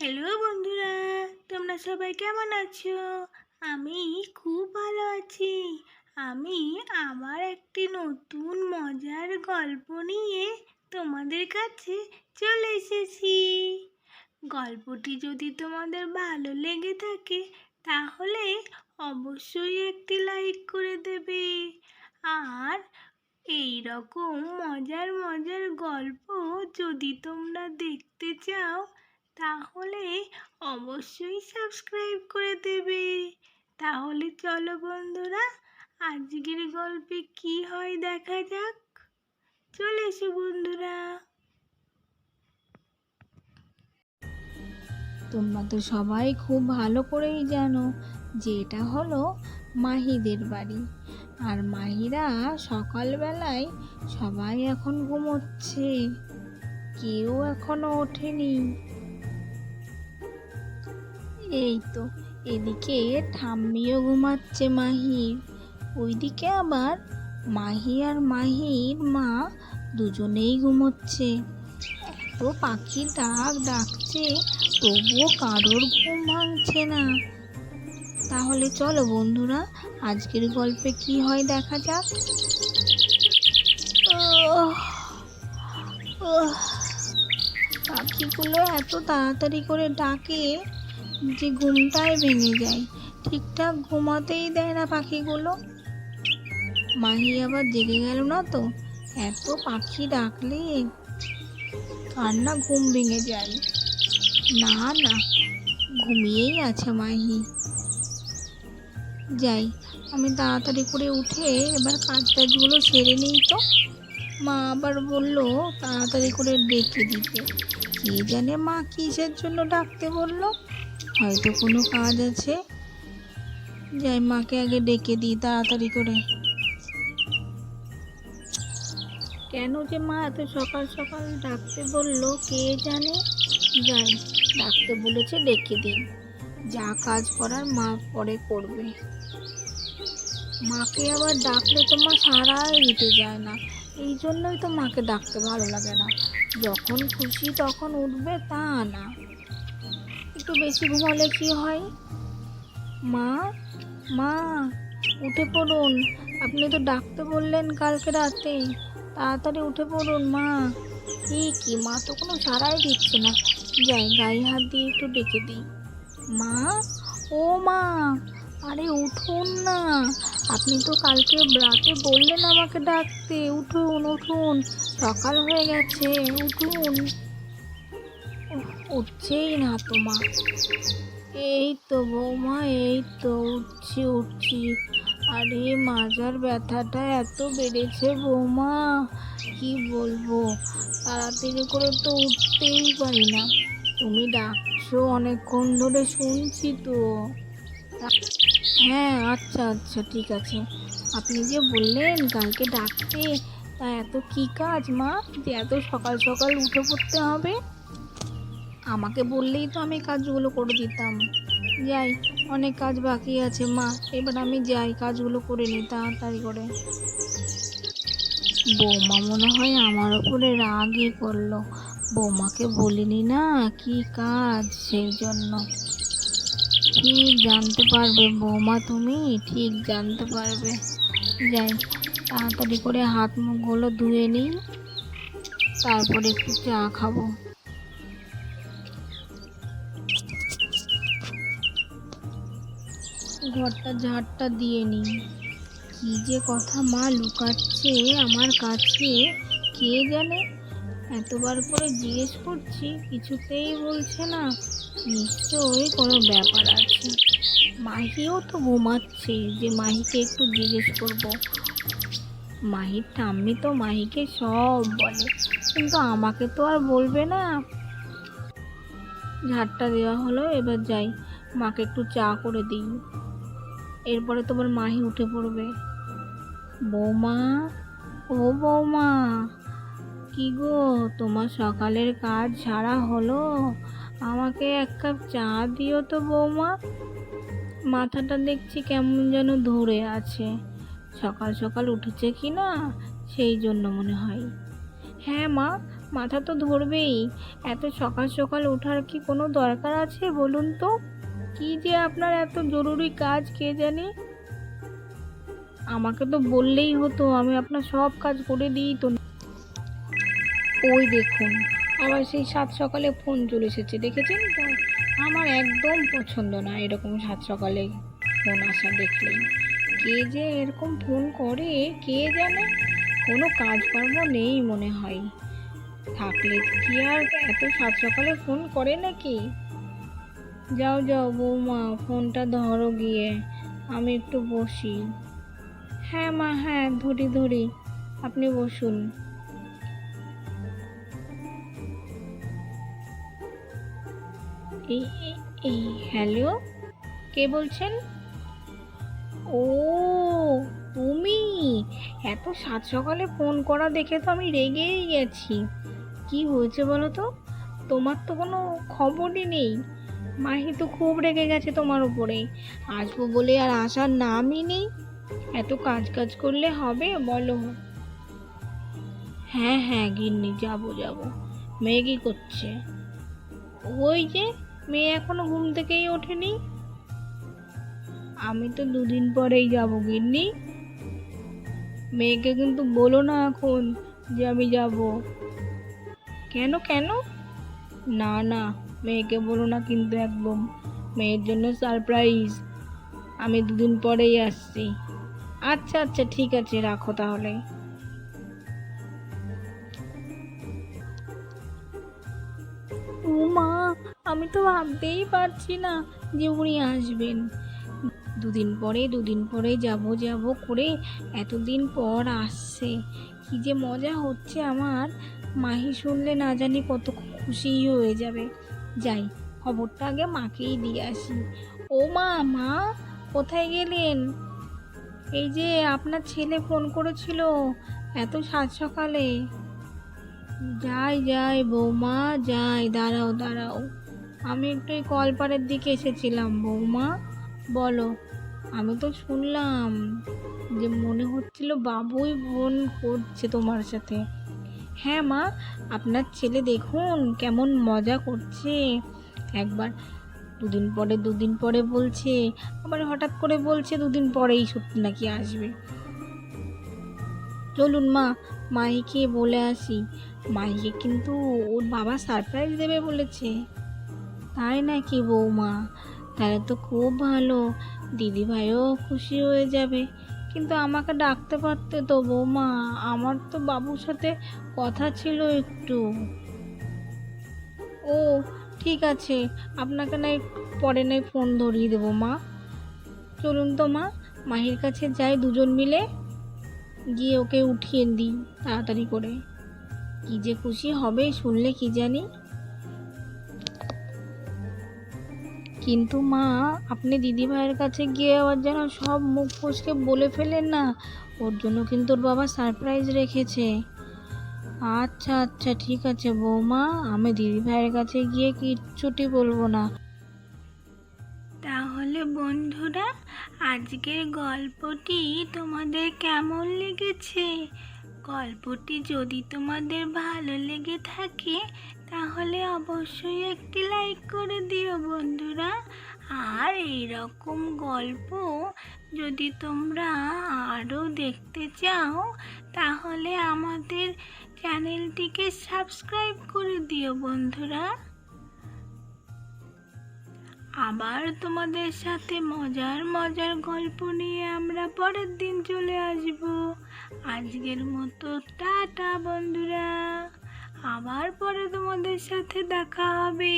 Hello বন্ধুরা, তোমরা সবাই কেমন আছো? আমি খুব ভালো আছি। আমি আমার একটি নতুন মজার গল্প নিয়ে তোমাদের কাছে চলে এসেছি। গল্পটি যদি তোমাদের ভালো লেগে থাকে, তাহলে অবশ্যই একটি লাইক করে দেবে। আর এই রকম মজার মজার গল্প যদি তোমরা দেখতে চাও তাহলে অবশ্যই সাবস্ক্রাইব করে দেবে। তাহলে চলো বন্ধুরা, আজকের গল্পে কি হয় দেখা যাক। চলে এসো বন্ধুরা। তোমরা তো সবাই খুব ভালো করেই জানো যে এটা হলো মাহিদের বাড়ি। আর মাহিরা সকালবেলায় সবাই এখন ঘুমোচ্ছে। কেউ এখনও ওঠেনি। এই তো এদিকে ঠাম্মিও ঘুমাচ্ছে মাহির, ওইদিকে আবার মাহি আর মাহির মা দুজনেই ঘুমোচ্ছে। এত পাখির ডাক ডাকছে, তবুও কারোর ঘুম ভাঙছে না। তাহলে চলো বন্ধুরা, আজকের গল্পে কি হয় দেখা যাক। পাখিগুলো এত তাড়াতাড়ি করে ডাকে যে ঘুমটাই ভেঙে যায়, ঠিকঠাক ঘুমাতেই দেয় না পাখিগুলো। মাহি আবার জেগে গেল না তো, এত পাখি ডাকলে কার না ঘুম ভেঙে যায়? না না, ঘুমিয়েই আছে মাহি। যাই, আমি তাড়াতাড়ি করে উঠে এবার কাজ টাজগুলো সেরে নিই তো। মা আবার বলল, তাড়াতাড়ি করে ডেকে দিতে। কে জানে মা কিসের জন্য ডাকতে বলল। হয়তো কোনো কাজ আছে? যাই, মাকে আগে ডেকে দিই তাড়াতাড়ি করে। কেন যে মা এত সকাল সকাল ডাকতে বলল, কে জানে? যাই, ডাকতে বলেছে, ডেকে দিই। যা কাজ করার মা পরে করবে। মাকে আবার ডাকলে তো মা সারাই দিতে যায় না। এই জন্যই তো মাকে ডাকতে ভালো লাগে না। যখন খুশি তখন উঠবে তা না। একটু বেশি ঘুমালে কি হয়? মা মা, উঠে পড়ুন। আপনি তো ডাকতে বললেন কালকে রাতে। তাড়াতাড়ি উঠে পড়ুন, মা। এই কি? মা তো কোনো সাড়াই দিচ্ছে না। যাই, গায়ে হাত দিয়ে একটু ডেকে দিই। মা? ও মা! আরে, উঠুন না। আপনি তো কালকে রাতে বললেন আমাকে ডাকতে। উঠুন উঠুন। সকাল হয়ে গেছে, উঠুন। উঠছেই না তো, মা। এই তো বৌমা, এই তো উঠছি উঠছি। আরে, মাজার ব্যথাটা এত বেড়েছে বৌমা। কি বলব? তাড়াতাড়ি করে তো উঠতেই পারি না। তুমি ডাকছো অনেকক্ষণ ধরে শুনছি তো। হ্যাঁ আচ্ছা আচ্ছা ঠিক আছে। আপনি যে বললেন কালকে ডাকতে, তা এত কি কাজ, মা? যে এত সকাল সকাল উঠে পড়তে হবে? আমাকে বললেই তো আমি কাজগুলো করে দিতাম। যাই, অনেক কাজ বাকি আছে, মা। এবার আমি যাই, কাজগুলো করে নিই তাড়াতাড়ি করে। বৌমা মনে হয় আমার ওপরে রাগই করল। বৌমাকে বলিনি না কি কাজ সেই জন্য। ঠিক জানতে পারবে বৌমা তুমি? ঠিক জানতে পারবে। যাই, তাড়াতাড়ি করে হাত মুখগুলো ধুয়ে নিই। তারপরে একটু চা খাব। ঘরটা ঝাড়টা দিয়ে নিই। কি যে কথা মা লুকাচ্ছে আমার কাছে, কে জানে? এতবার করে জিজ্ঞেস করছি, কিছুতেই বলছে না। নিশ্চয়ই কোনো ব্যাপার আছে। মাহিও তো ঘুমাচ্ছে, যে মাহিকে একটু জিজ্ঞেস করব। মাহির ঠাম্মি তো মাহিকে সব বলে, কিন্তু আমাকে তো আর বলবে না। ঝাড়টা দেওয়া হলো, এবার যাই। মাকে একটু চা করে দিই। এরপরে তোমার মাহি উঠে পড়বে। বৌমা, ও বৌমা, কি গো, তোমার সকালের কাজ সারা হলো? আমাকে এক কাপ চা দিও তো বৌমা। মাথাটা দেখছি কেমন যেন ধরে আছে। সকাল সকাল উঠেছে কি না, সেই জন্য মনে হয়। হ্যাঁ মা, মাথা তো ধরবেই। এত সকাল সকাল ওঠার কি কোনো দরকার আছে বলুন তো? কি যে আপনার এত জরুরি কাজ, কে জানে? আমাকে তো বললেই হতো, আমি আপনার সব কাজ করে দিই তো। ওই দেখুন, আবার সেই সাত সকালে ফোন চলে এসেছে, দেখেছেন? তো আমার একদম পছন্দ না এরকম সাত সকালে ফোন আসা দেখলেই। কে যে এরকম ফোন করে, কে জানে? কোনো কাজকর্ম নেই মনে হয়। থাকলে কি আর এত সাত সকালে ফোন করে নাকি? যাও যাও বৌমা, ফোনটা ধরো গিয়ে। আমি একটু বসি। হ্যাঁ মা হ্যাঁ ধরি ধরি। আপনি বসুন। এই, এই- হ্যালো? কে বলছেন? ও, তুমি? এত সাত সকালে ফোন করা দেখে তো আমি রেগেই গেছি। কি হয়েছে বলো তো? তোমার তো কোনো খবরই নেই। মাহি তো খুব রেগে গেছে তোমার উপরে। আসব বলে আর আসার নামই নেই। এত কাজ কাজ করলে হবে, বলো। হ্যাঁ হ্যাঁ গিন্নি, যাব যাব। মেয়ে কি করছে? ওই যে, মেয়ে এখনও ঘুম থেকেই ওঠেনি। আমি তো দুদিন পরেই যাব, গিন্নি। মেয়েকে কিন্তু বলো না এখন যে আমি যাব। কেন কেন? না না। মেয়েকে বলো না কিন্তু একদম। মেয়ের জন্য সারপ্রাইজ আমি দুদিন পরেই আসছি। আচ্ছা আচ্ছা ঠিক আছে রাখো তাহলে। ও মা আমি তো ভাবতেই পারছি না যে উনি আসবেন। দুদিন পরে দুদিন পরে যাব যাব করে এতদিন পর আসছে। কি যে মজা হচ্ছে আমার। মাহি শুনলে না জানি কত খুশি হয়ে যাবে। যাই, খবরটা আগে মাকেই দিয়ে আসি। ও মা মা, কোথায় গেলেন? এই যে আপনার ছেলে ফোন করেছিল এত সাত সকালে। যাই যাই, বৌমা, যাই, দাঁড়াও দাঁড়াও। আমি একটু এই কলপাড়ের দিকে এসেছিলাম, বৌমা। বলো, আমি তো শুনলাম যে মনে হচ্ছিল বাবুই ফোন করছে তোমার সাথে। হ্যাঁ মা, আপনার ছেলে দেখুন কেমন মজা করছে। একবার দুদিন পরে দুদিন পরে বলছে, আবার হঠাৎ করে বলছে দুদিন পরেই সত্যি নাকি আসবে। চলুন মা মাইকে বলে আসি। মাইকে কিন্তু ওর বাবা সারপ্রাইজ দেবে বলেছে। তাই নাকি বৌমা? তাহলে তো খুব ভালো। দিদিভাইও খুশি হয়ে যাবে। কিন্তু আমাকে ডাকতে পারতে তো বৌমা, আমার তো বাবুর সাথে কথা ছিল একটু। ও, ঠিক আছে, আপনাকে নাই পরে নাই ফোন ধরিয়ে দেবো, মা। চলুন তো, মা, মাহির কাছে যাই দুজন মিলে। গিয়ে ওকে উঠিয়ে দিই, তাড়াতাড়ি করে। কী যে খুশি হবে শুনলে কি জানি। কিন্তু মা, আপনি দিদিভাইয়ের কাছে গিয়ে আবার যেন সব মুখ ফসকে বলে ফেলেন না। ওর জন্য কিন্তু ওর বাবা সারপ্রাইজ রেখেছে। আচ্ছা আচ্ছা ঠিক আছে বৌমা, আমি দিদিভাইয়ের কাছে গিয়ে কিচ্ছুটি বলব না। তাহলে বন্ধুরা, আজকের গল্পটি তোমাদের কেমন লেগেছে? গল্পটি যদি তোমাদের ভালো লেগে থাকে তাহলে অবশ্যই একটি লাইক করে দিও বন্ধুরা। আর এইরকম গল্প যদি তোমরা আরও দেখতে চাও, তাহলে আমাদের চ্যানেলটিকে সাবস্ক্রাইব করে দিও বন্ধুরা। আবার তোমাদের সাথে মজার মজার গল্প নিয়ে আমরা পরের দিন চলে আসব। আজকের মতো টাটা বন্ধুরা। আবার পরে তোমাদের সাথে দেখা হবে।